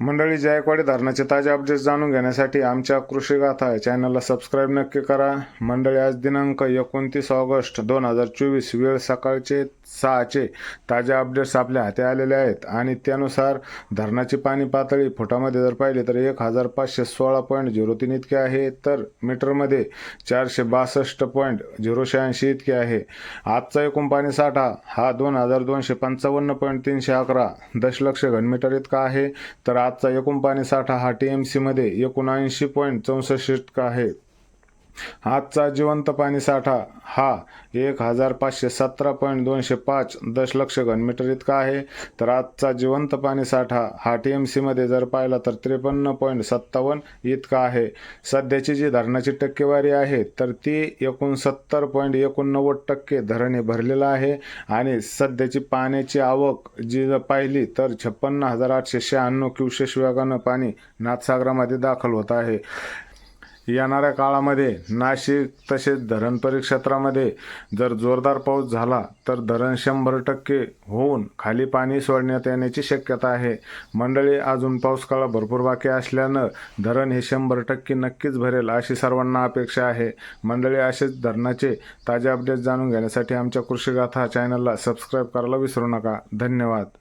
मंडळी जायकवाडी धरणाचे ताजे अपडेट्स जाणून घेण्यासाठी आमच्या कृषी गाथा या चॅनलला सबस्क्राईब नक्की करा. मंडळी आज दिनांक एकोणतीस ऑगस्ट दोन हजार चोवीस वेळ सकाळचे सहाचे ताजे अपडेट्स आपल्या हाती आलेले आहेत. आणि त्यानुसार धरणाची पाणी पातळी फुटामध्ये जर पाहिली तर एक हजार पाचशे सोळा पॉईंट झिरो तीन इतके आहे. तर मीटरमध्ये चारशे बासष्ट पॉईंट झिरो शहाऐंशी इतके आहे. आजचा एकूण पाणी साठा हा दोन हजार दोनशे पंचावन्न पॉईंट तीनशे अकरा दशलक्ष घनमीटर इतका आहे. तर आजचा एकूण पाणी साठा हा टी एम सीमध्ये एकोणऐंशी पॉईंट चौसष्ट टक्का आहे. आजचा जिवंत पाणी साठा हा एक हजार पाचशे सतरा पॉईंट दोनशे पाच दशलक्ष घनमीटर इतका आहे. तर आजचा जिवंत पाणी साठा हा टी एम सीमध्ये जर पाहिला तर त्रेपन्न पॉईंट सत्तावन्न इतका आहे. सध्याची जी धरणाची टक्केवारी आहे तर ती एकोणसत्तर पॉईंट एकोणनव्वद टक्के धरणे भरलेलं आहे. आणि सध्याची पाण्याची आवक जी जर पाहिली तर छप्पन्न हजार आठशे शहाण्णव क्युसेस वेगानं पाणी नाथसागरामध्ये दाखल होत आहे. येणाऱ्या काळामध्ये नाशिक तसेच धरण परिक्षेत्रामध्ये जर जोरदार पाऊस झाला तर धरण शंभर टक्के होऊन खाली पाणी सोडण्यात येण्याची शक्यता आहे. मंडळी अजून पाऊस काळ भरपूर बाकी असल्यानं धरण हे शंभर टक्के नक्कीच भरेल अशी सर्वांना अपेक्षा आहे. मंडळी असेच धरणाचे ताजे अपडेट जाणून घेण्यासाठी आमच्या कृषी गाथा चॅनलला सबस्क्राईब करायला विसरू नका. धन्यवाद.